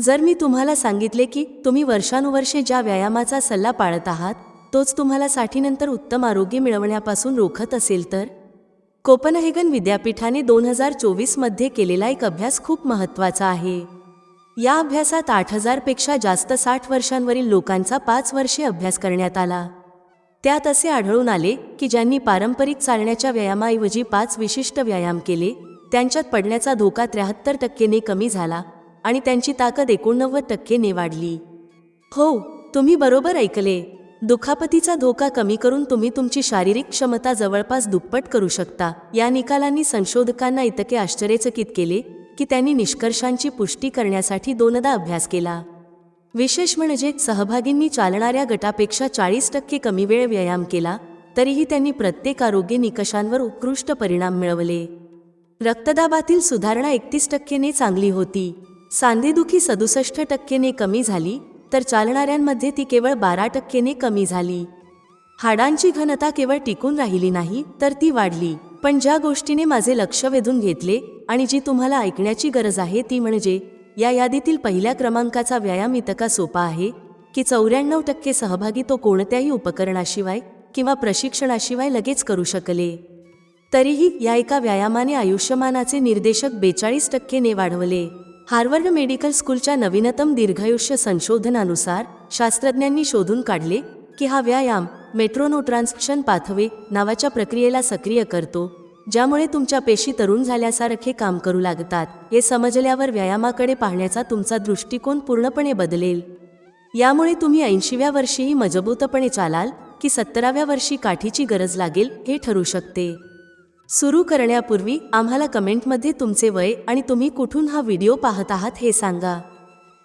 जर मी तुम्हाला सांगितले की तुम्ही वर्षानुवर्षे ज्या व्यायामाचा सल्ला पाळत आहात तोच तुम्हाला साठीनंतर उत्तम आरोग्य मिळवण्यापासून रोखत असेल तर? कोपनहेगन विद्यापीठाने दोन हजार चोवीसमध्ये केलेला एक अभ्यास खूप महत्त्वाचा आहे. या अभ्यासात आठ हजारपेक्षा जास्त साठ वर्षांवरील लोकांचा पाच वर्षे अभ्यास करण्यात आला. त्यात असे आढळून आले की ज्यांनी पारंपरिक चालण्याच्या व्यायामाऐवजी पाच विशिष्ट व्यायाम केले त्यांच्यात पडण्याचा धोका त्र्याहत्तर टक्केने कमी झाला आणि त्यांची ताकद एकोणनव्वद टक्केने वाढली हो तुम्ही बरोबर ऐकले. दुखापतीचा धोका कमी करून तुम्ही तुमची शारीरिक क्षमता जवळपास दुप्पट करू शकता. या निकालांनी संशोधकांना इतके आश्चर्यचकित केले की त्यांनी निष्कर्षांची पुष्टी करण्यासाठी दोनदा अभ्यास केला. विशेष म्हणजे सहभागींनी चालणाऱ्या गटापेक्षा चाळीस टक्के कमी वेळ व्यायाम केला तरीही त्यांनी प्रत्येक आरोग्य निकषांवर उत्कृष्ट परिणाम मिळवले. रक्तदाबातील सुधारणा एकतीस टक्केने चांगली होती. सांधेदुखी सदुसष्ट टक्केने कमी झाली तर चालणाऱ्यांमध्ये ती केवळ बारा टक्केने कमी झाली. हाडांची घनता केवळ टिकून राहिली नाही तर ती वाढली. पण ज्या गोष्टीने माझे लक्ष वेधून घेतले आणि जी तुम्हाला ऐकण्याची गरज आहे ती म्हणजे या यादीतील पहिल्या क्रमांकाचा व्यायाम इतका सोपा आहे की चौऱ्याण्णव टक्के सहभागी तो कोणत्याही उपकरणाशिवाय किंवा प्रशिक्षणाशिवाय लगेच करू शकले. तरीही या एका व्यायामाने आयुष्यमानाचे निर्देशक बेचाळीस टक्केने वाढवले. हार्वर्ड मेडिकल स्कूलच्या नवीनतम दीर्घायुष्य संशोधनानुसार शास्त्रज्ञांनी शोधून काढले की हा व्यायाम मेट्रोनोट्रान्सक्शन पाथवे नावाच्या प्रक्रियेला सक्रिय करतो ज्यामुळे तुमच्या पेशी तरुण झाल्यासारखे काम करू लागतात. हे समजल्यावर व्यायामाकडे पाहण्याचा तुमचा दृष्टिकोन पूर्णपणे बदलेल. यामुळे तुम्ही ऐंशीव्या वर्षीही मजबूतपणे चालाल की सत्तराव्या वर्षी काठीची गरज लागेल हे ठरू शकते. सुरू करण्यापूर्वी आम्हाला कमेंटमध्ये तुमचे वय आणि तुम्ही कुठून हा व्हिडिओ पाहत आहात हे सांगा.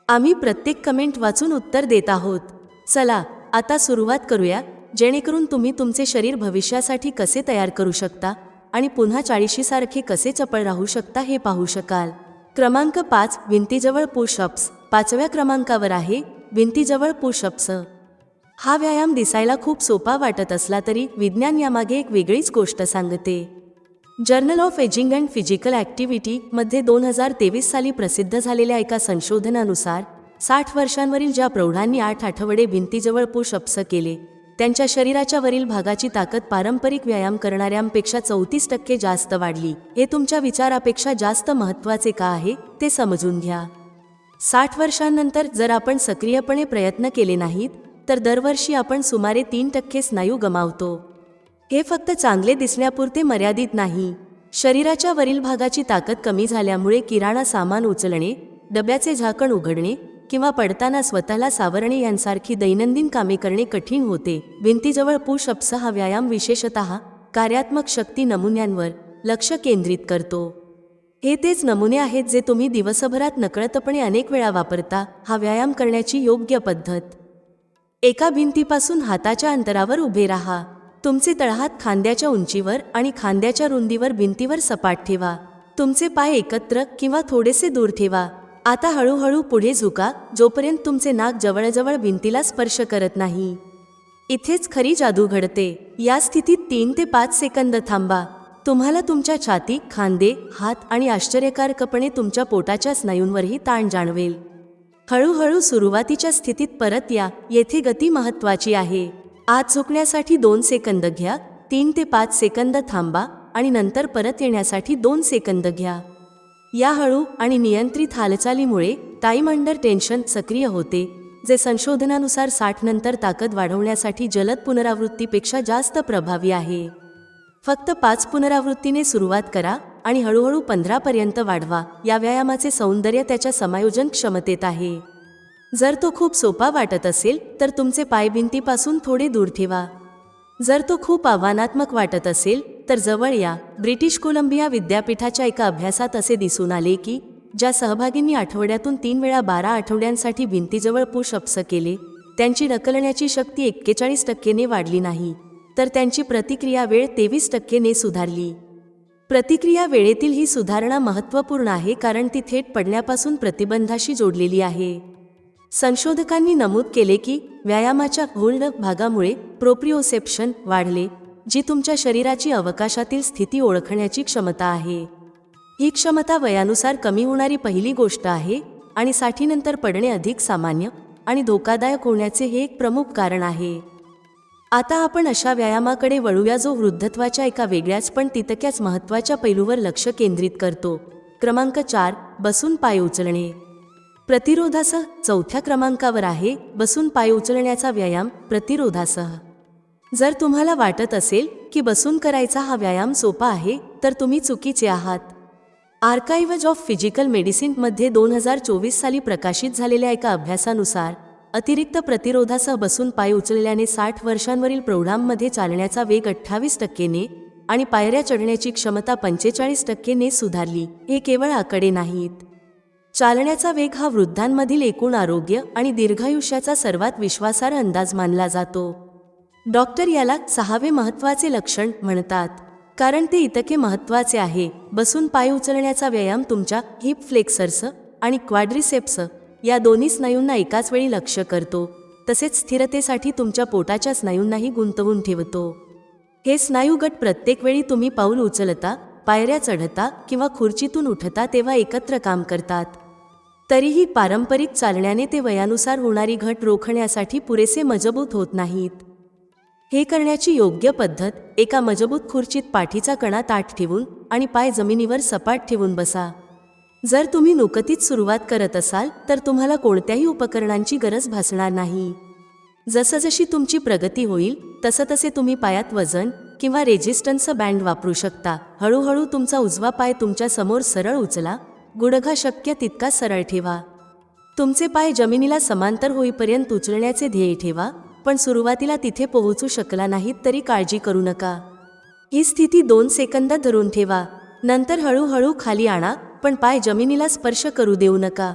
आम्ही प्रत्येक कमेंट वाचून उत्तर देत आहोत. चला आता सुरुवात करूया जेणेकरून तुम्ही तुमचे शरीर भविष्यासाठी कसे तयार करू शकता आणि पुन्हा चाळीशीसारखे कसे चपळ राहू शकता हे पाहू शकाल. क्रमांक पाच भिंतीजवळ पुशअप्स. पाचव्या क्रमांकावर आहे भिंतीजवळ पुशअप्स. हा व्यायाम दिसायला खूप सोपा वाटत असला तरी विज्ञान यामागे एक वेगळीच गोष्ट सांगते. Journal of ageing and physical activity मध्ये दोन हजार तेवीस साली प्रसिद्ध झालेल्या एका संशोधनानुसार साठ वर्षांवरील ज्या प्रौढांनी आठ आठवडे भिंतीजवळ पुशअप्स केले त्यांच्या शरीराच्या वरील भागाची ताकद पारंपरिक व्यायाम करणाऱ्यांपेक्षा चौतीस टक्के जास्त वाढली. हे तुमच्या विचारापेक्षा जास्त महत्त्वाचे का आहे ते समजून घ्या. साठ वर्षांनंतर जर आपण सक्रियपणे प्रयत्न केले नाहीत तर दरवर्षी आपण सुमारे तीन टक्के स्नायू गमावतो. हे फक्त चांगले दिसण्यापुरते मर्यादित नाही. शरीराच्या वरील भागाची ताकद कमी झाल्यामुळे किराणा सामान उचलणे डब्याचे झाकण उघडणे किंवा पडताना स्वतःला सावरणे यांसारखी दैनंदिन कामे करणे कठीण होते. भिंतीजवळ पुश अप्स हा व्यायाम विशेषत कार्यात्मक शक्ती नमुन्यांवर लक्ष केंद्रित करतो. हे तेच नमुने आहेत जे तुम्ही दिवसभरात नकळतपणे अनेक वेळा वापरता हा व्यायाम करण्याची योग्य पद्धत. एका भिंतीपासून हाताच्या अंतरावर उभे राहा. तुमचे तळहात खांद्याच्या उंचीवर आणि खांद्याच्या रुंदीवर भिंतीवर सपाट ठेवा. तुमचे पाय एकत्र किंवा थोडेसे दूर ठेवा. आता हळूहळू पुढे झुका जोपर्यंत तुमचे नाक जवळजवळ भिंतीला स्पर्श करत नाही. इथेच खरी जादू घडते. या स्थितीत तीन ते पाच सेकंद थांबा. तुम्हाला तुमच्या छाती खांदे हात आणि आश्चर्यकारकपणे तुमच्या पोटाच्या स्नायूंवरही ताण जाणवेल. हळूहळू सुरुवातीच्या स्थितीत परत या. येथे गती महत्वाची आहे. आत झोकण्यासाठी दोन सेकंद घ्या तीन ते पाच सेकंद थांबा आणि नंतर परत येण्यासाठी दोन सेकंद घ्या. या हळू आणि नियंत्रित हालचालीमुळे टाईम अंडर टेन्शन सक्रिय होते जे संशोधनानुसार साठ नंतर ताकद वाढवण्यासाठी जलद पुनरावृत्तीपेक्षा जास्त प्रभावी आहे. फक्त पाच पुनरावृत्तीने सुरुवात करा आणि हळूहळू पंधरापर्यंत वाढवा या व्यायामाचे सौंदर्य त्याच्या समायोजन क्षमतेत आहे. जर तो खूप सोपा वाटत असेल तर तुमचे पाय भिंतीपासून थोडे दूर ठेवा. जर तो खूप आव्हानात्मक वाटत असेल तर जवळ या. ब्रिटिश कोलंबिया विद्यापीठाच्या एका अभ्यासात असे दिसून आले की ज्या सहभागींनी आठवड्यातून तीन वेळा बारा आठवड्यांसाठी भिंतीजवळ पुश अप्स केले त्यांची ढकलण्याची शक्ती एक्केचाळीस टक्केने वाढली नाही तर त्यांची प्रतिक्रिया वेळ तेवीस टक्केने सुधारली. प्रतिक्रिया वेळेतील ही सुधारणा महत्त्वपूर्ण आहे कारण ती थेट पडण्यापासून प्रतिबंधाशी जोडलेली आहे. संशोधकांनी नमूद केले की व्यायामाच्या होल्ड भागामुळे प्रोप्रिओसेप्शन वाढले जी तुमच्या शरीराची अवकाशातील स्थिती ओळखण्याची क्षमता आहे. ही क्षमता वयानुसार कमी होणारी पहिली गोष्ट आहे आणि साठीनंतर पडणे अधिक सामान्य आणि धोकादायक होण्याचे हे एक प्रमुख कारण आहे. आता आपण अशा व्यायामाकडे वळूया जो वृद्धत्वाच्या एका वेगळ्याच पण तितक्याच महत्त्वाच्या पैलूवर लक्ष केंद्रित करतो. क्रमांक चार बसून पाय उचलणे. प्रतिरोधासह चौथ्या क्रमांकावर आहे बसून पाय उचलण्याचा व्यायाम प्रतिरोधासह. जर तुम्हाला वाटत असेल की बसून करायचा हा व्यायाम सोपा आहे तर तुम्ही चुकीचे आहात. आर्काइवज ऑफ फिजिकल मेडिसिनमध्ये दोन हजार चोवीस साली प्रकाशित झालेल्या एका अभ्यासानुसार अतिरिक्त प्रतिरोधासह बसून पाय उचलल्याने साठ वर्षांवरील प्रौढांमध्ये चालण्याचा वेग अठ्ठावीस टक्केने आणि पायऱ्या चढण्याची क्षमता पंचेचाळीस टक्केने सुधारली. हे केवळ आकडे नाहीत. चालण्याचा वेग हा वृद्धांमधील एकूण आरोग्य आणि दीर्घायुष्याचा सर्वात विश्वासार्ह अंदाज मानला जातो. डॉक्टर याला सहावे महत्त्वाचे लक्षण म्हणतात. कारण ते इतके महत्त्वाचे आहे. बसून पाय उचलण्याचा व्यायाम तुमच्या हिप फ्लेक्सर्स आणि क्वाड्रिसेप्स या दोन्ही स्नायूंना एकाच वेळी लक्ष करतो. तसेच स्थिरतेसाठी तुमच्या पोटाच्या स्नायूंनाही गुंतवून ठेवतो. हे स्नायूगट प्रत्येक वेळी तुम्ही पाऊल उचलता पायऱ्या चढता किंवा खुर्चीतून उठता तेव्हा एकत्र काम करतात. तरीही पारंपरिक चालण्याने ते वयानुसार होणारी घट रोखण्यासाठी पुरेसे मजबूत होत नाहीत. हे करण्याची योग्य पद्धत एका मजबूत खुर्चीत पाठीचा कणा ताठ ठेवून आणि पाय जमिनीवर सपाट ठेवून बसा. जर तुम्ही नुकतीच सुरुवात करत असाल तर तुम्हाला कोणत्याही उपकरणांची गरज भासणार नाही. जसजशी तुमची प्रगती होईल तसतसे तुम्ही पायात वजन किंवा रेजिस्टन्स बँड वापरू शकता. हळूहळू तुमचा उजवा पाय तुमच्यासमोर सरळ उचला गुडघा शक्य तितका सरळ ठेवा. तुमचे पाय जमिनीला समांतर होईपर्यंत उचलण्याचे ध्येय ठेवा पण सुरुवातीला तिथे पोहोचू शकला नाहीत तरी काळजी करू नका. ही स्थिती दोन सेकंद धरून ठेवा नंतर हळूहळू खाली आणा पण पाय जमिनीला स्पर्श करू देऊ नका.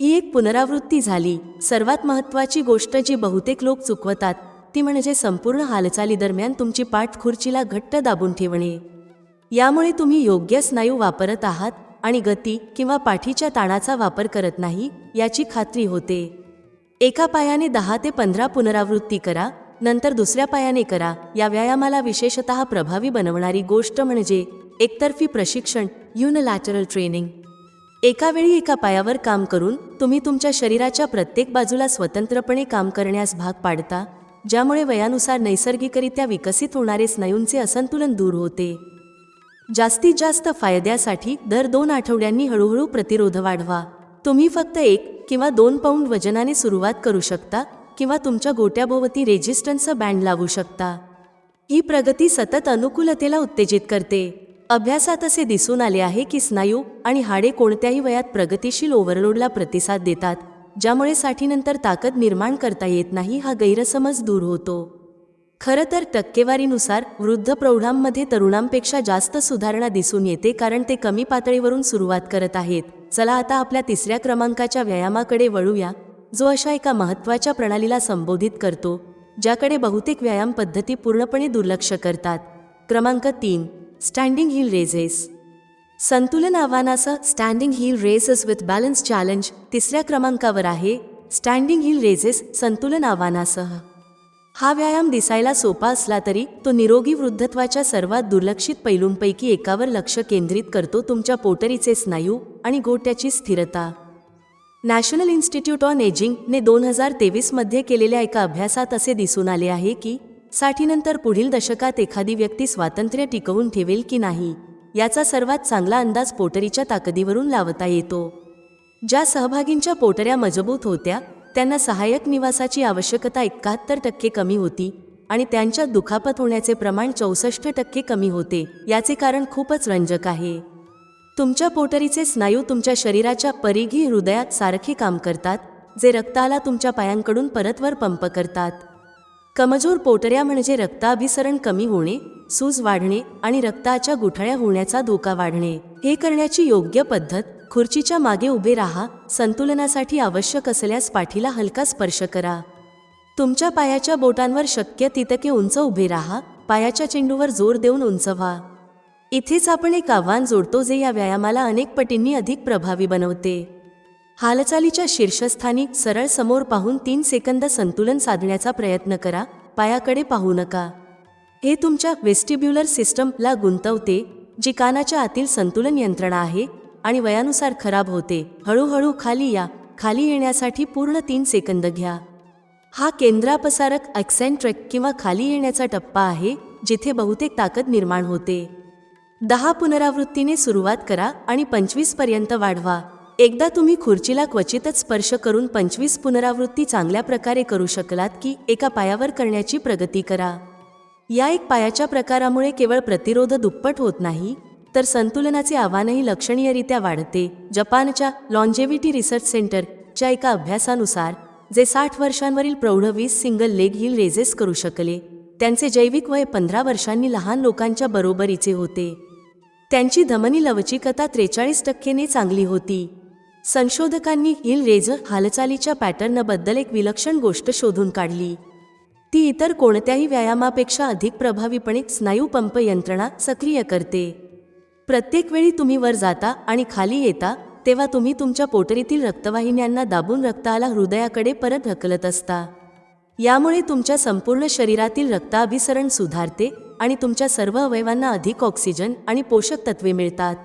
ही एक पुनरावृत्ती झाली. सर्वात महत्त्वाची गोष्ट जी बहुतेक लोक चुकवतात ती म्हणजे संपूर्ण हालचालीदरम्यान तुमची पाठ खुर्चीला घट्ट दाबून ठेवणे. यामुळे तुम्ही योग्य स्नायू वापरत आहात आणि गती किंवा पाठीच्या ताणाचा वापर करत नाही याची खात्री होते. एका पायाने दहा ते पंधरा पुनरावृत्ती करा नंतर दुसऱ्या पायाने करा. या व्यायामाला विशेषतः प्रभावी बनवणारी गोष्ट म्हणजे एकतर्फी प्रशिक्षण युनलॅटरल ट्रेनिंग एका वेळी एका पायावर काम करून तुम्ही तुमच्या शरीराच्या प्रत्येक बाजूला स्वतंत्रपणे काम करण्यास भाग पाडता ज्यामुळे वयानुसार नैसर्गिकरित्या विकसित होणारे स्नायूंचे असंतुलन दूर होते. जास्तीत जास्त फायद्यासाठी दर दोन आठवड्यांनी हळूहळू प्रतिरोध वाढवा. तुम्ही फक्त एक किंवा दोन पाऊंड वजनाने सुरुवात करू शकता किंवा तुमच्या गोट्याभोवती रेजिस्टन्स बँड लावू शकता. ही प्रगती सतत अनुकूलतेला उत्तेजित करते. अभ्यासात असे दिसून आले आहे की स्नायू आणि हाडे कोणत्याही वयात प्रगतीशील ओव्हरलोडला प्रतिसाद देतात ज्यामुळे साठीनंतर ताकद निर्माण करता येत नाही हा गैरसमज दूर होतो. खरं तर टक्केवारीनुसार वृद्ध प्रौढांमध्ये तरुणांपेक्षा जास्त सुधारणा दिसून येते कारण ते कमी पातळीवरून सुरुवात करत आहेत. चला आता आपल्या तिसऱ्या क्रमांकाच्या व्यायामाकडे वळूया जो अशा एका महत्त्वाच्या प्रणालीला संबोधित करतो ज्याकडे बहुतेक व्यायाम पद्धती पूर्णपणे दुर्लक्ष करतात. क्रमांक तीन स्टँडिंग हिल रेझेस. संतुलन आव्हानासह standing heel raises with balance challenge तिसऱ्या क्रमांकावर आहे स्टँडिंग हिल रेझेस संतुलन आव्हानासह. हा व्यायाम दिसायला सोपा असला तरी तो निरोगी वृद्धत्वाच्या सर्वात दुर्लक्षित पैलूंपैकी एकावर लक्ष केंद्रित करतो तुमच्या पोटरीचे स्नायू आणि गोट्याची स्थिरता. नॅशनल इन्स्टिट्यूट ऑन एजिंगने दोन हजार तेवीसमध्ये केलेल्या एका अभ्यासात असे दिसून आले आहे की साठीनंतर पुढील दशकात एखादी व्यक्ती स्वातंत्र्य टिकवून ठेवेल की नाही याचा सर्वात चांगला अंदाज पोटरीच्या ताकदीवरून लावता येतो. ज्या सहभागींच्या पोटऱ्या मजबूत होत्या त्यांना सहाय्यक निवासाची आवश्यकता एकाहत्तर टक्के कमी होती आणि त्यांच्या दुखापत होण्याचे प्रमाण चौसष्ट टक्के कमी होते याचे कारण खूपच रंजक आहे. तुमच्या पोटरीचे स्नायू तुमच्या शरीराच्या परिघी हृदयात सारखे काम करतात जे रक्ताला तुमच्या पायांकडून परतवर पंप करतात. कमजोर पोटऱ्या म्हणजे रक्ताभिसरण कमी होणे सूज वाढणे आणि रक्ताच्या गुठळ्या होण्याचा धोका वाढणे हे करण्याची योग्य पद्धत खुर्चीच्या मागे उभे राहा संतुलनासाठी आवश्यक असल्यास पाठीला हलका स्पर्श करा. तुमच्या पायाच्या बोटांवर शक्य तितके उंच उभे राहा पायाच्या चेंडूवर जोर देऊन उंच व्हा इथेच आपण एक आव्हान जोडतो जे या व्यायामाला अनेक पटींनी अधिक प्रभावी बनवते. हालचालीच्या शीर्षस्थानी सरळ समोर पाहून तीन सेकंद संतुलन साधण्याचा प्रयत्न करा पायाकडे पाहू नका. हे तुमच्या वेस्टिब्युलर सिस्टमला गुंतवते जी कानाच्या आतील संतुलन यंत्रणा आहे आणि वयानुसार खराब होते. हळूहळू खाली या. खाली येण्यासाठी पूर्ण तीन सेकंद घ्या. हा केंद्रापसारक ॲक्सेंट्रेक किंवा खाली येण्याचा टप्पा आहे जिथे बहुतेक ताकद निर्माण होते. दहा पुनरावृत्तीने सुरुवात करा आणि पंचवीसपर्यंत वाढवा. एकदा तुम्ही खुर्चीला क्वचितच स्पर्श करून पंचवीस पुनरावृत्ती चांगल्या प्रकारे करू शकलात की एका पायावर करण्याची प्रगती करा. या एक पायाच्या प्रकारामुळे केवळ प्रतिरोध दुप्पट होत नाही तर संतुलनाचे आव्हानही लक्षणीयरित्या वाढते. जपानच्या लॉन्जेव्हिटी रिसर्च सेंटरच्या एका अभ्यासानुसार जे साठ वर्षांवरील प्रौढ वीस सिंगल लेग हिल रेजेस करू शकले. त्यांचे जैविक वय पंधरा वर्षांनी लहान लोकांच्या बरोबरीचे होते. त्यांची धमनी लवचिकता त्रेचाळीस टक्केने चांगली होती. संशोधकांनी हिल रेज हालचालीच्या पॅटर्नबद्दल एक विलक्षण गोष्ट शोधून काढली. ती इतर कोणत्याही व्यायामापेक्षा अधिक प्रभावीपणे स्नायू पंप यंत्रणा सक्रिय करते. प्रत्येक वेळी तुम्ही वर जाता आणि खाली येता तेव्हा तुम्ही तुमच्या पोटरीतील रक्तवाहिन्यांना दाबून रक्ताला हृदयाकडे परत ढकलत असता. यामुळे तुमच्या संपूर्ण शरीरातील रक्ताभिसरण सुधारते आणि तुमच्या सर्व अवयवांना अधिक ऑक्सिजन आणि पोषक तत्वे मिळतात.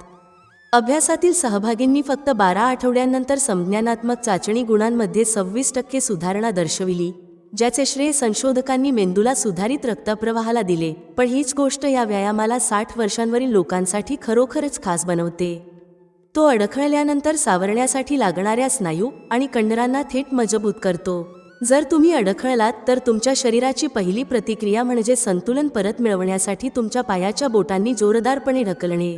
अभ्यासातील सहभागींनी फक्त बारा आठवड्यांनंतर संज्ञानात्मक चाचणी गुणांमध्ये सव्वीस टक्के सुधारणा दर्शविली. ज्याचे श्रेय संशोधकांनी मेंदूला सुधारित रक्तप्रवाहाला दिले. पण हीच गोष्ट या व्यायामाला साठ वर्षांवरील लोकांसाठी खरोखरच खास बनवते. तो अडखळल्यानंतर सावरण्यासाठी लागणाऱ्या स्नायू आणि कंडरांना थेट मजबूत करतो. जर तुम्ही अडखळलात तर तुमच्या शरीराची पहिली प्रतिक्रिया म्हणजे संतुलन परत मिळवण्यासाठी तुमच्या पायाच्या बोटांनी जोरदारपणे ढकलणे.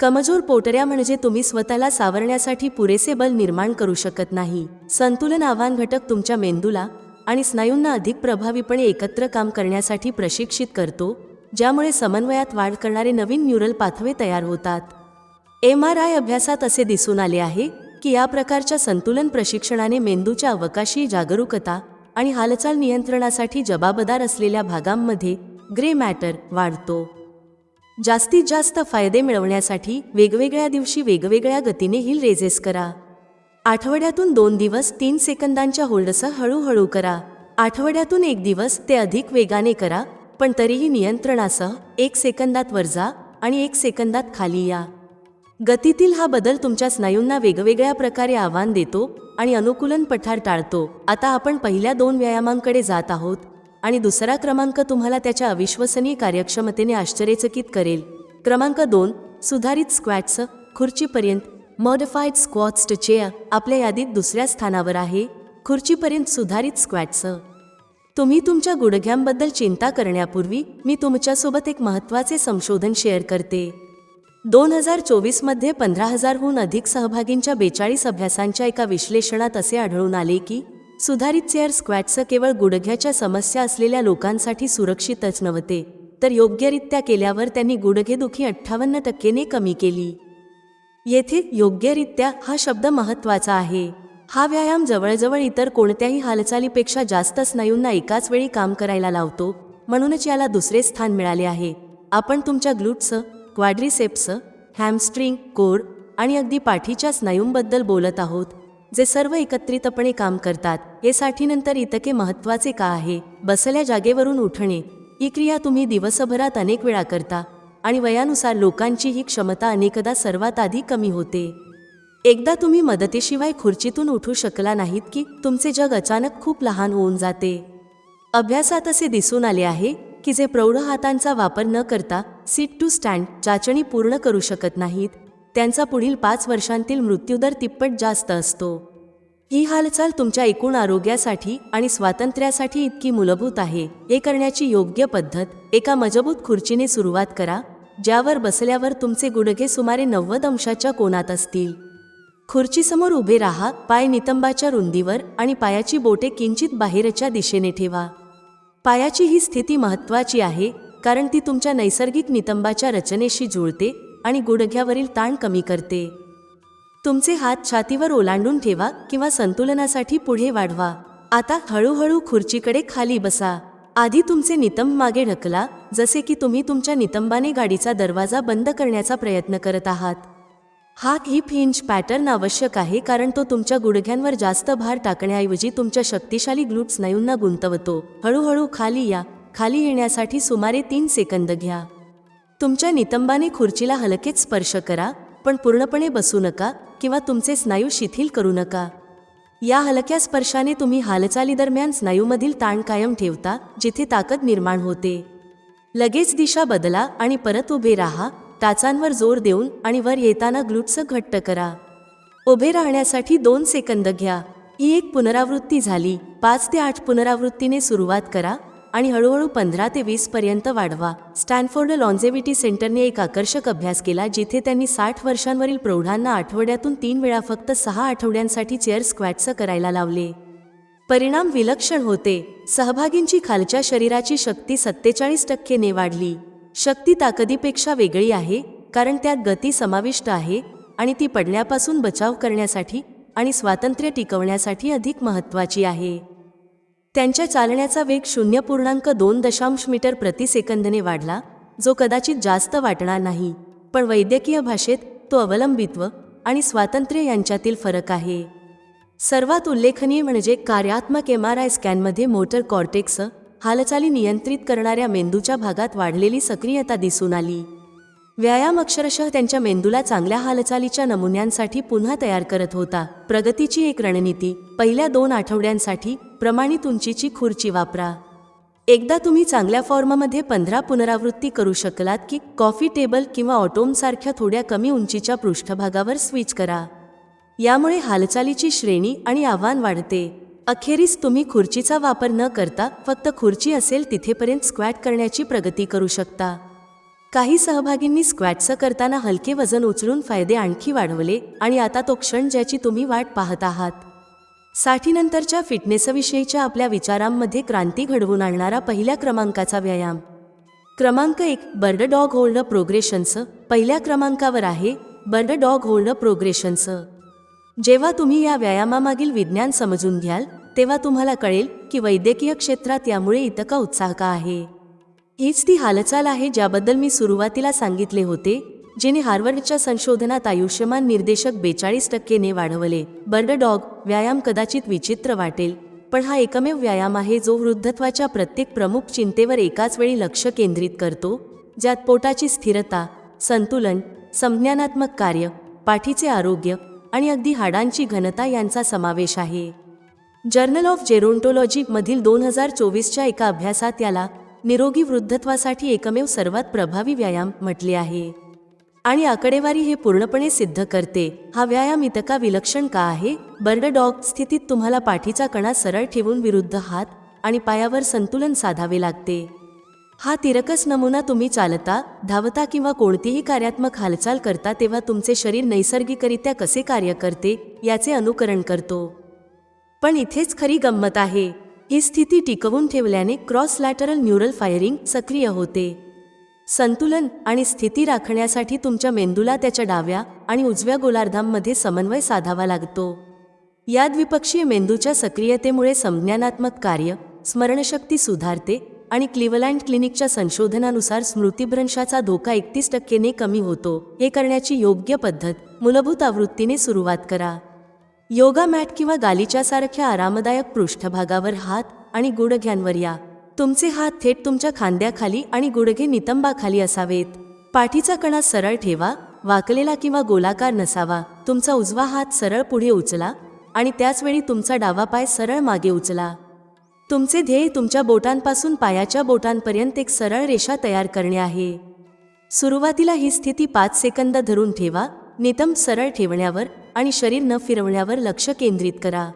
कमजोर पोटऱ्या म्हणजे तुम्ही स्वतःला सावरण्यासाठी पुरेसे बल निर्माण करू शकत नाही. संतुलन आव्हान घटक तुमच्या मेंदूला आणि स्नायूंना अधिक प्रभावीपणे एकत्र काम करण्यासाठी प्रशिक्षित करतो ज्यामुळे समन्वयात वाढ करणारे नवीन न्यूरल पाथवे तयार होतात. एम आर आय अभ्यासात असे दिसून आले आहे की या प्रकारच्या संतुलन प्रशिक्षणाने मेंदूच्या अवकाशी जागरूकता आणि हालचाल नियंत्रणासाठी जबाबदार असलेल्या भागांमध्ये ग्रे मॅटर वाढतो. जास्तीत जास्त फायदे मिळवण्यासाठी वेगवेगळ्या दिवशी वेगवेगळ्या गतीने हिल रेजेस करा. आठवड्यातून दोन दिवस तीन सेकंदांच्या होल्डसह हळूहळू करा. आठवड्यातून एक दिवस ते अधिक वेगाने करा पण तरीही नियंत्रणासह एक सेकंदात वर जा आणि एक सेकंदात खाली या. गतीतील हा बदल तुमच्या स्नायूंना वेगवेगळ्या प्रकारे आव्हान देतो आणि अनुकूलन पठार टाळतो. आता आपण पहिल्या दोन व्यायामांकडे जात आहोत आणि दुसरा क्रमांक तुम्हाला त्याच्या अविश्वसनीय कार्यक्षमतेने आश्चर्यचकित करेल. क्रमांक दोन सुधारित स्क्वॅट्स खुर्चीपर्यंत मॉडिफाईड स्क्वॉट्स टू चेअर आपल्या यादीत दुसऱ्या स्थानावर आहे. खुर्चीपर्यंत सुधारित स्क्वॅट्स. तुम्ही तुमच्या गुडघ्यांबद्दल चिंता करण्यापूर्वी मी तुमच्यासोबत एक महत्त्वाचे संशोधन शेअर करते. दोन हजार चोवीसमध्ये पंधरा हजारहून अधिक सहभागींच्या बेचाळीस अभ्यासांच्या एका विश्लेषणात असे आढळून आले की सुधारित चेअर स्क्वॅटचं केवळ गुडघ्याच्या समस्या असलेल्या लोकांसाठी सुरक्षितच नव्हते तर योग्यरित्या केल्यावर त्यांनी गुडघेदुखी अठ्ठावन्न टक्केने कमी केली. येथे योग्यरित्या हा शब्द महत्त्वाचा आहे. हा व्यायाम जवळजवळ इतर कोणत्याही हालचालीपेक्षा जास्त स्नायूंना एकाच वेळी काम करायला लावतो म्हणूनच याला दुसरे स्थान मिळाले आहे. आपण तुमच्या ग्लूट्स क्वाड्रिसेप्स हॅमस्ट्रिंग कोर आणि अगदी पाठीच्या स्नायूंबद्दल बोलत आहोत जे सर्व एकत्रितपणे काम करतात. हे साठीनंतर इतके महत्त्वाचे का आहे? बसल्या जागेवरून उठणे. ही क्रिया तुम्ही दिवसभरात अनेक वेळा करता. आणि वयानुसार लोकांची ही क्षमता अनेकदा सर्वात आधी कमी होते. एकदा तुम्ही मदतीशिवाय खुर्चीतून उठू शकला नाहीत की तुमचे जग अचानक खूप लहान होऊन जाते. अभ्यासात असे दिसून आले आहे की जे प्रौढ हातांचा वापर न करता सीट टू स्टँड चाचणी पूर्ण करू शकत नाहीत त्यांचा पुढील पाच वर्षांतील मृत्यूदर तिप्पट जास्त असतो. ही हालचाल तुमच्या एकूण आरोग्यासाठी आणि स्वातंत्र्यासाठी इतकी मूलभूत आहे. हे करण्याची योग्य पद्धत एका मजबूत खुर्चीने सुरुवात करा ज्यावर बसल्यावर तुमचे गुडघे सुमारे नव्वद अंशाच्या कोनात असतील. खुर्चीसमोर उभे राहा पाय नितंबाच्या रुंदीवर आणि पायाची बोटे किंचित बाहेरच्या दिशेने ठेवा. पायाची ही स्थिती महत्त्वाची आहे कारण ती तुमच्या नैसर्गिक नितंबाच्या रचनेशी जुळते आणि गुडघ्यावरील ताण कमी करते. तुमचे हात छातीवर ओलांडून ठेवा किंवा संतुलनासाठी पुढे वाढवा. आता हळूहळू खुर्चीकडे खाली बसा. आधी तुमचे नितंब मागे ढकला जसे की तुम्ही तुमच्या नितंबाने गाडीचा दरवाजा बंद करण्याचा प्रयत्न करत आहात. हा हिप हिंज पॅटर्न आवश्यक आहे कारण तो तुमच्या गुडघ्यांवर जास्त भार टाकण्याऐवजी तुमच्या शक्तिशाली ग्लूट स्नायूंना गुंतवतो. हळूहळू खाली या खाली येण्यासाठी सुमारे तीन सेकंद घ्या. तुमच्या नितंबाने खुर्चीला हलकेच स्पर्श करा पण पूर्णपणे बसू नका किंवा तुमचे स्नायू शिथिल करू नका. या हलक्या स्पर्शाने तुम्ही हालचालीदरम्यान स्नायूमधील ताण कायम ठेवता जिथे ताकद निर्माण होते. लगेच दिशा बदला आणि परत उभे राहा टाचांवर जोर देऊन आणि वर येताना ग्लुट्स घट्ट करा. उभे राहण्यासाठी दोन सेकंद घ्या. ही एक पुनरावृत्ती झाली. पाच ते आठ पुनरावृत्तीने सुरुवात करा. आणि हळूहळू पंधरा ते वीस पर्यंत वाढवा. स्टॅनफोर्ड लॉन्झेविटी सेंटरने एक आकर्षक अभ्यास केला जिथे त्यांनी साठ वर्षांवरील प्रौढांना आठवड्यातून तीन वेळा फक्त सहा आठवड्यांसाठी चेअर स्क्वॅटचं करायला लावले. परिणाम विलक्षण होते. सहभागींची खालच्या शरीराची शक्ती सत्तेचाळीस टक्केने वाढली. शक्ती ताकदीपेक्षा वेगळी आहे कारण त्यात गती समाविष्ट आहे आणि ती पडण्यापासून बचाव करण्यासाठी आणि स्वातंत्र्य टिकवण्यासाठी अधिक महत्त्वाची आहे. त्यांच्या चालण्याचा वेग शून्य पूर्णांक दोन दशांश मीटर प्रति सेकंदने वाढला जो कदाचित जास्त वाटणार नाही. पण वैद्यकीय भाषेत तो अवलंबित्व आणि स्वातंत्र्य यांच्यातील फरक आहे. सर्वात उल्लेखनीय म्हणजे कार्यात्मक एम आर आय स्कॅनमध्ये मोटर कॉर्टेक्स हालचाली नियंत्रित करणाऱ्या मेंदूच्या भागात वाढलेली सक्रियता दिसून आली. व्यायाम अक्षरशः त्यांच्या मेंदूला चांगल्या हालचालीच्या नमुन्यांसाठी पुन्हा तयार करत होता. प्रगतीची एक रणनीती पहिल्या दोन आठवड्यांसाठी प्रमाणित उंचीची खुर्ची वापरा. एकदा तुम्ही चांगल्या फॉर्ममध्ये पंधरा पुनरावृत्ती करू शकलात की कॉफी टेबल किंवा ऑटोमसारख्या थोड्या कमी उंचीच्या पृष्ठभागावर स्विच करा. यामुळे हालचालीची श्रेणी आणि आव्हान वाढते. अखेरीस तुम्ही खुर्चीचा वापर न करता फक्त खुर्ची असेल तिथेपर्यंत स्क्वॅट करण्याची प्रगती करू शकता. काही सहभागींनी स्क्वॅटचं करताना हलके वजन उचलून फायदे आणखी वाढवले आणि आता तो क्षण ज्याची तुम्ही वाट पाहत आहात. साठीनंतरच्या फिटनेसविषयीच्या आपल्या विचारांमध्ये क्रांती घडवून आणणारा पहिल्या क्रमांकाचा व्यायाम. क्रमांक एक बर्ड डॉग होल्ड प्रोग्रेशनचं पहिल्या क्रमांकावर आहे बर्ड डॉग होल्ड प्रोग्रेशनचं जेव्हा तुम्ही या व्यायामामागील विज्ञान समजून घ्याल तेव्हा तुम्हाला कळेल की वैद्यकीय क्षेत्रात यामुळे इतका उत्साह का आहे. हीच ती हालचाल आहे ज्याबद्दल मी सुरुवातीला सांगितले होते जिने हार्वर्डच्या संशोधनात आयुष्यमान निर्देशक बेचाळीस टक्केने वाढवले. बर्ड डॉग व्यायाम कदाचित विचित्र वाटेल पण हा एकमेव व्यायाम आहे जो वृद्धत्वाच्या प्रत्येक प्रमुख चिंतेवर एकाच वेळी लक्ष केंद्रित करतो ज्यात पोटाची स्थिरता संतुलन संज्ञानात्मक कार्य पाठीचे आरोग्य आणि अगदी हाडांची घनता यांचा समावेश आहे. जर्नल ऑफ जेरोंटोलॉजीमधील दोन हजार चोवीसच्या एका अभ्यासात याला निरोगी वृद्धत्वासाठी एकमेव सर्वात प्रभावी व्यायाम म्हटले आहे. आणि आकडेवारी हे पूर्णपणे सिद्ध करते. हा व्यायाम इतका विलक्षण का आहे? बर्ड डॉग स्थितीत तुम्हाला पाठीचा कणा सरळ ठेवून विरुद्ध हात आणि पायावर संतुलन साधावे लागते. हा तिरकस नमुना तुम्ही चालता धावता किंवा कोणतीही कार्यात्मक हालचाल करता तेव्हा तुमचे शरीर नैसर्गिकरित्या कसे कार्य करते याचे अनुकरण करतो. पण इथेच खरी गंमत आहे. ही स्थिती टिकवून ठेवल्याने क्रॉस लॅटरल न्यूरल फायरिंग सक्रिय होते. संतुलन आणि स्थिती राखण्यासाठी तुमच्या मेंदूला त्याच्या डाव्या आणि उजव्या गोलार्धांमध्ये समन्वय साधावा लागतो. या द्विपक्षीय मेंदूच्या सक्रियतेमुळे संज्ञानात्मक कार्य स्मरणशक्ती सुधारते आणि क्लिवलँड क्लिनिकच्या संशोधनानुसार स्मृतिभ्रंशाचा धोका एकतीस टक्केने कमी होतो. हे करण्याची योग्य पद्धत मूलभूत आवृत्तीने सुरुवात करा. योगा मॅट किंवा गालिच्यासारख्या आरामदायक पृष्ठभागावर हात आणि गुडघ्यांवर या. तुमचे हात थेट तुमच्या खांद्याखाली आणि गुडघे नितंबाखाली असावेत. पाठीचा कणा सरळ ठेवा वाकलेला किंवा गोलाकार नसावा. तुमचा उजवा हात सरळ पुढे उचला आणि त्याचवेळी तुमचा डावा पाय सरळ मागे उचला. तुमचे ध्येय तुमच्या बोटांपासून पायाच्या बोटांपर्यंत एक सरळ रेषा तयार करणे आहे. सुरुवातीला ही स्थिती पाच सेकंद धरून ठेवा नितंब सरळ ठेवण्यावर आणि शरीर न फिरवण्यावर लक्ष केंद्रित करा.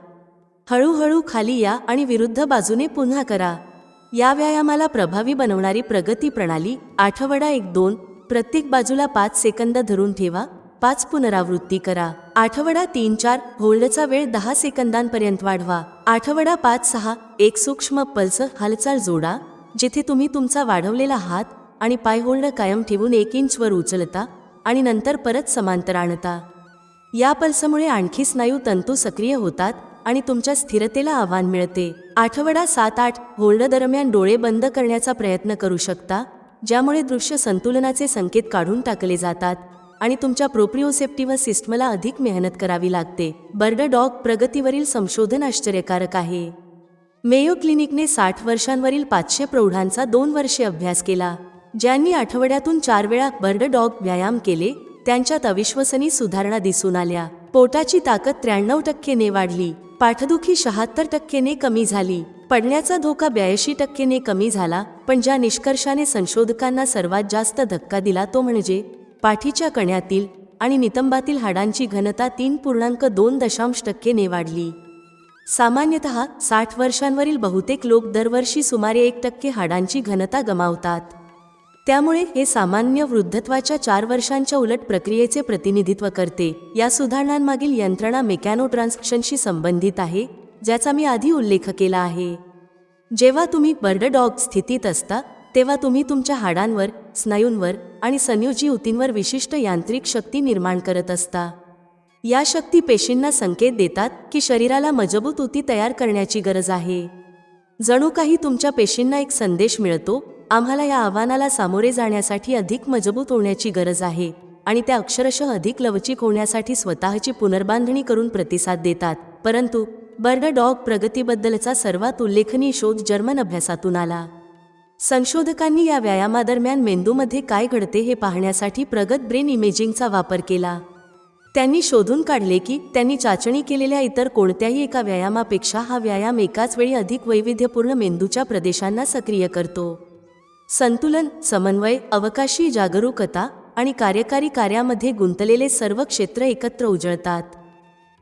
हळूहळू खाली या आणि विरुद्ध बाजूने पुन्हा करा. या व्यायामाला प्रभावी बनवणारी प्रगती प्रणाली आठवडा एक दोन प्रत्येक बाजूला पाच सेकंद धरून ठेवा पाच पुनरावृत्ती करा. आठवडा तीन चार होल्डचा वेळ दहा सेकंदांपर्यंत वाढवा. आठवडा पाच सहा एक सूक्ष्म पल्स हालचाल जोडा जिथे तुम्ही तुमचा वाढवलेला हात आणि पाय होल्ड कायम ठेवून एक इंचवर उचलता आणि नंतर परत समांतर आणता. या पल्समुळे आणखी स्नायू तंतू सक्रिय होतात आणि तुमच्या स्थिरतेला आव्हान मिळते. आठवडा सात आठ होल्ड दरम्यान डोळे बंद करण्याचा प्रयत्न करू शकता ज्यामुळे दृश्य संतुलनाचे संकेत काढून टाकले जातात आणि तुमच्या प्रोप्रिओसेप्टिव्ह सिस्टमला अधिक मेहनत करावी लागते. बर्ड डॉग प्रगतीवरील संशोधन आश्चर्यकारक आहे. मेयो क्लिनिकने साठ वर्षांवरील पाचशे प्रौढांचा दोन वर्षे अभ्यास केला ज्यांनी आठवड्यातून चार वेळा बर्ड डॉग व्यायाम केले त्यांच्यात अविश्वसनीय सुधारणा दिसून आल्या. पोटाची ताकद त्र्याण्णव टक्केने वाढली. पाठदुखी शहात्तर टक्केने कमी झाली. पडण्याचा धोका ब्याऐंशी टक्केने कमी झाला पण ज्या निष्कर्षाने संशोधकांना सर्वात जास्त धक्का दिला तो म्हणजे पाठीच्या कण्यातील आणि नितंबातील हाडांची घनता तीन पूर्णांक दोन दशांश टक्केने वाढली. सामान्यतः साठ वर्षांवरील बहुतेक लोक दरवर्षी सुमारे एक टक्के हाडांची घनता गमावतात. त्यामुळे हे सामान्य वृद्धत्वाच्या चार वर्षांच्या उलट प्रक्रियेचे प्रतिनिधित्व करते. या सुधारणांमागील यंत्रणा मेकॅनो ट्रान्सक्शनशी संबंधित आहे ज्याचा मी आधी उल्लेख केला आहे. जेव्हा तुम्ही बर्ड डॉग स्थितीत असता तेव्हा तुम्ही तुमच्या हाडांवर स्नायूंवर आणि संयोजी ऊतींवर विशिष्ट यांत्रिक शक्ती निर्माण करत असता. या शक्ती पेशींना संकेत देतात की शरीराला मजबूत ऊती तयार करण्याची गरज आहे. जणू काही तुमच्या पेशींना एक संदेश मिळतो आम्हाला या आव्हानाला सामोरे जाण्यासाठी अधिक मजबूत होण्याची गरज आहे आणि त्या अक्षरशः अधिक लवचिक होण्यासाठी स्वतःची पुनर्बांधणी करून प्रतिसाद देतात. परंतु बर्ड डॉग प्रगतीबद्दलचा सर्वात उल्लेखनीय शोध जर्मन अभ्यासातून आला. संशोधकांनी या व्यायामादरम्यान मेंदूमध्ये काय घडते हे पाहण्यासाठी प्रगत ब्रेन इमेजिंगचा वापर केला. त्यांनी शोधून काढले की त्यांनी चाचणी केलेल्या इतर कोणत्याही एका व्यायामापेक्षा हा व्यायाम एकाच वेळी अधिक वैविध्यपूर्ण मेंदूच्या प्रदेशांना सक्रिय करतो. संतुलन समन्वय अवकाशी जागरूकता आणि कार्यकारी कार्यामध्ये गुंतलेले सर्व क्षेत्र एकत्र उजळतात.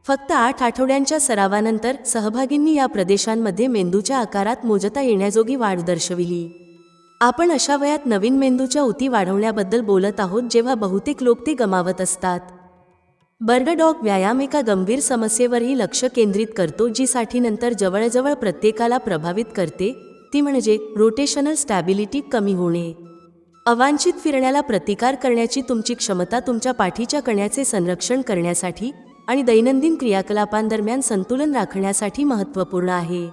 फक्त आठ आठवड्यांच्या सरावानंतर सहभागींनी या प्रदेशांमध्ये मेंदूच्या आकारात मोजता येण्याजोगी वाढ दर्शविली. आपण अशा वयात नवीन मेंदूच्या उती वाढवण्याबद्दल बोलत आहोत जेव्हा बहुतेक लोक ते गमावत असतात. बर्गडॉग व्यायाम एका गंभीर समस्येवरही लक्ष केंद्रित करतो जी साठीनंतर जवळजवळ प्रत्येकाला प्रभावित करते ती म्हणजे रोटेशनल स्टॅबिलिटी कमी होणे. अवांछित फिरण्याला प्रतिकार करण्याची तुमची क्षमता तुमच्या पाठीच्या कण्याचे संरक्षण करण्यासाठी आणि दैनंदिन क्रियाकलापांदरम्यान संतुलन राखण्यासाठी महत्त्वपूर्ण आहे.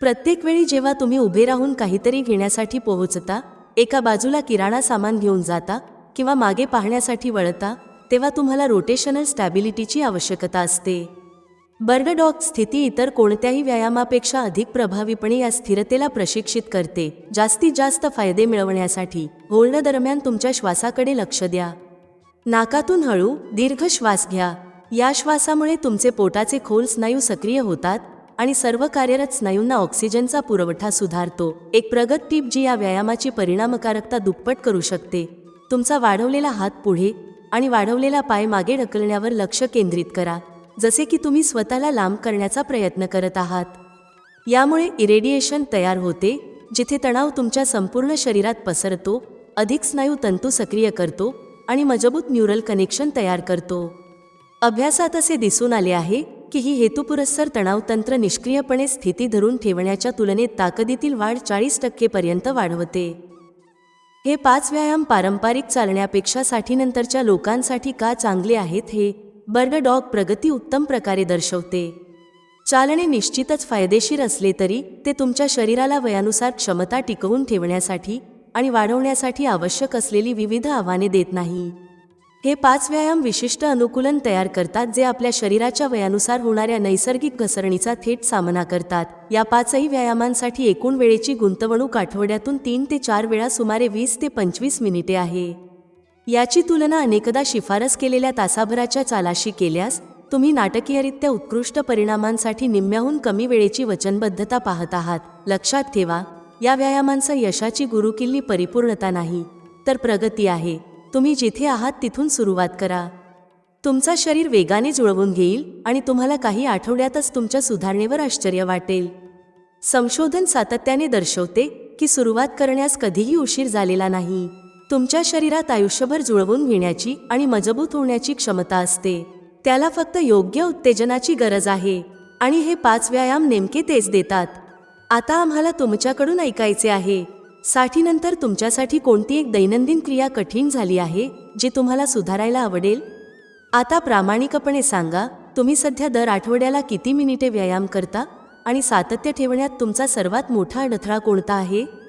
प्रत्येक वेळी जेव्हा तुम्ही उभे राहून काहीतरी घेण्यासाठी पोहोचता एका बाजूला किराणा सामान घेऊन जाता किंवा मागे पाहण्यासाठी वळता तेव्हा तुम्हाला रोटेशनल स्टॅबिलिटीची आवश्यकता असते. बर्गडॉग स्थिती इतर कोणत्याही व्यायामापेक्षा अधिक प्रभावीपणे या स्थिरतेला प्रशिक्षित करते. जास्तीत जास्त फायदे मिळवण्यासाठी होल्ड दरम्यान तुमच्या श्वासाकडे लक्ष द्या. नाकातून हळू दीर्घ श्वास घ्या. या श्वासामुळे तुमचे पोटाचे खोल स्नायू सक्रिय होतात आणि सर्व कार्यरत स्नायूंना ऑक्सिजनचा पुरवठा सुधारतो. एक प्रगत टीप जी या व्यायामाची परिणामकारकता दुप्पट करू शकते. तुमचा वाढवलेला हात पुढे आणि वाढवलेला पाय मागे ढकलण्यावर लक्ष केंद्रित करा. जसे की तुम्ही स्वतःला लांब करण्याचा प्रयत्न करत आहात. यामुळे इरेडिएशन तयार होते जिथे तणाव तुमच्या संपूर्ण शरीरात पसरतो अधिक स्नायू तंतू सक्रिय करतो आणि मजबूत न्यूरल कनेक्शन तयार करतो. अभ्यासात असे दिसून आले आहे की ही हेतुपुरस्सर तणावतंत्र निष्क्रियपणे स्थिती धरून ठेवण्याच्या तुलनेत ताकदीतील वाढ चाळीस टक्केपर्यंत वाढवते. हे पाच व्यायाम पारंपरिक चालण्यापेक्षा साठीनंतरच्या लोकांसाठी का चांगले आहेत हे बर्ड डॉग प्रगती उत्तम प्रकारे दर्शवते. चालणे निश्चितच फायदेशीर असले तरी ते तुमच्या शरीराला वयानुसार क्षमता टिकवून ठेवण्यासाठी आणि वाढवण्यासाठी आवश्यक असलेली विविध आव्हाने देत नाही. हे पाच व्यायाम विशिष्ट अनुकूलन तयार करतात जे आपल्या शरीराच्या वयानुसार होणाऱ्या नैसर्गिक घसरणीचा थेट सामना करतात. या पाचही व्यायामांसाठी एकूण वेळेची गुंतवणूक आठवड्यातून तीन ते चार वेळा सुमारे वीस ते पंचवीस मिनिटे आहे. याची तुलना अनेकदा शिफारस केलेल्या तासाभराच्या चालाशी केल्यास तुम्ही नाटकीयरित्या उत्कृष्ट परिणामांसाठी निम्म्याहून कमी वेळेची वचनबद्धता पाहत आहात. लक्षात ठेवा या व्यायामांचं यशाची गुरुकिल्ली परिपूर्णता नाही तर प्रगती आहे. तुम्ही जिथे आहात तिथून सुरुवात करा. तुमचा शरीर वेगाने जुळवून घेईल आणि तुम्हाला काही आठवड्यातच तुमच्या सुधारणेवर आश्चर्य वाटेल. संशोधन सातत्याने दर्शवते की सुरुवात करण्यास कधीही उशीर झालेला नाही. तुमच्या शरीरात आयुष्यभर जुळवून घेण्याची आणि मजबूत होण्याची क्षमता असते. त्याला फक्त योग्य उत्तेजनाची गरज आहे. आणि हे पाच व्यायाम नेमके तेच देतात. आता आम्हाला तुमच्याकडून ऐकायचे आहे. साठीनंतर तुमच्यासाठी कोणती एक दैनंदिन क्रिया कठीण झाली आहे जी तुम्हाला सुधारायला आवडेल? आता प्रामाणिकपणे सांगा तुम्ही सध्या दर आठवड्याला किती मिनिटे व्यायाम करता? आणि सातत्य ठेवण्यात तुमचा सर्वात मोठा अडथळा कोणता आहे?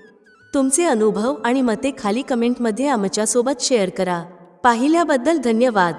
तुमचे अनुभव आणि मते खाली कमेंटमध्ये आमच्यासोबत शेअर करा. पाहिल्याबद्दल धन्यवाद.